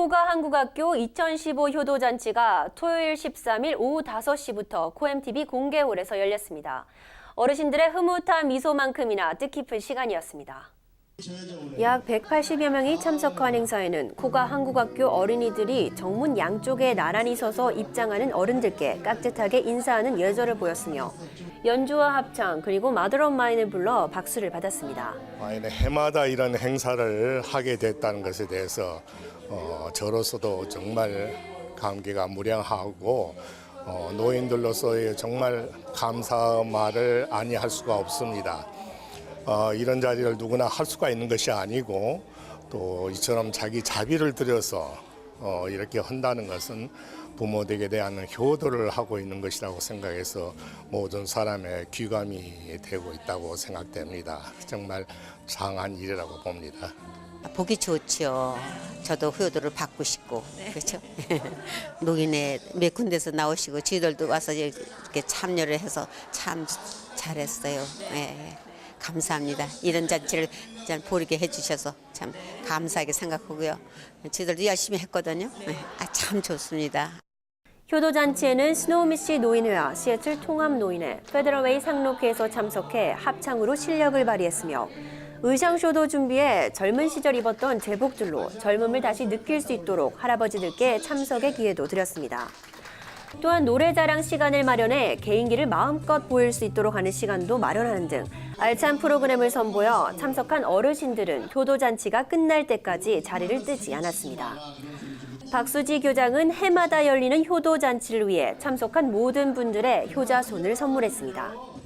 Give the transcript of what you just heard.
코가 한국학교 2015 효도잔치가 토요일 13일 오후 5시부터 코엠TV 공개홀에서 열렸습니다. 어르신들의 흐뭇한 미소만큼이나 뜻깊은 시간이었습니다. 약 180여 명이 참석한 행사에는 코가 한국학교 어린이들이 정문 양쪽에 나란히 서서 입장하는 어른들께 깍듯하게 인사하는 예절을 보였으며 연주와 합창 그리고 마더런 마인을 불러 박수를 받았습니다. 아니, 해마다 이런 행사를 하게 됐다는 것에 대해서 어, 저로서도 정말 감개가 무량하고 어, 노인들로서의 정말 감사 말을 아니할 수가 없습니다. 어, 이런 자리를 누구나 할 수가 있는 것이 아니고 또 이처럼 자기 자비를 들여서 어, 이렇게 한다는 것은 부모들에 대한 효도를 하고 있는 것이라고 생각해서 모든 사람의 귀감이 되고 있다고 생각됩니다. 정말 장한 일이라고 봅니다. 보기 좋죠. 저도 효도를 받고 싶고 그렇죠. 노인회 몇 군데서 나오시고 저희들도 와서 이렇게 참여를 해서 참 잘했어요. 예. 감사합니다. 이런 잔치를 참 보리게 해주셔서 참 감사하게 생각하고요. 저희들도 열심히 했거든요. 예. 아, 참 좋습니다. 효도잔치에는 스노우미시 노인회와 시애틀 통합노인회, 페더럴웨이 상록회에서 참석해 합창으로 실력을 발휘했으며 의상쇼도 준비해 젊은 시절 입었던 제복들로 젊음을 다시 느낄 수 있도록 할아버지들께 참석의 기회도 드렸습니다. 또한 노래자랑 시간을 마련해 개인기를 마음껏 보일 수 있도록 하는 시간도 마련하는 등 알찬 프로그램을 선보여 참석한 어르신들은 효도잔치가 끝날 때까지 자리를 뜨지 않았습니다. 박수지 교장은 해마다 열리는 효도잔치를 위해 참석한 모든 분들의 효자손을 선물했습니다.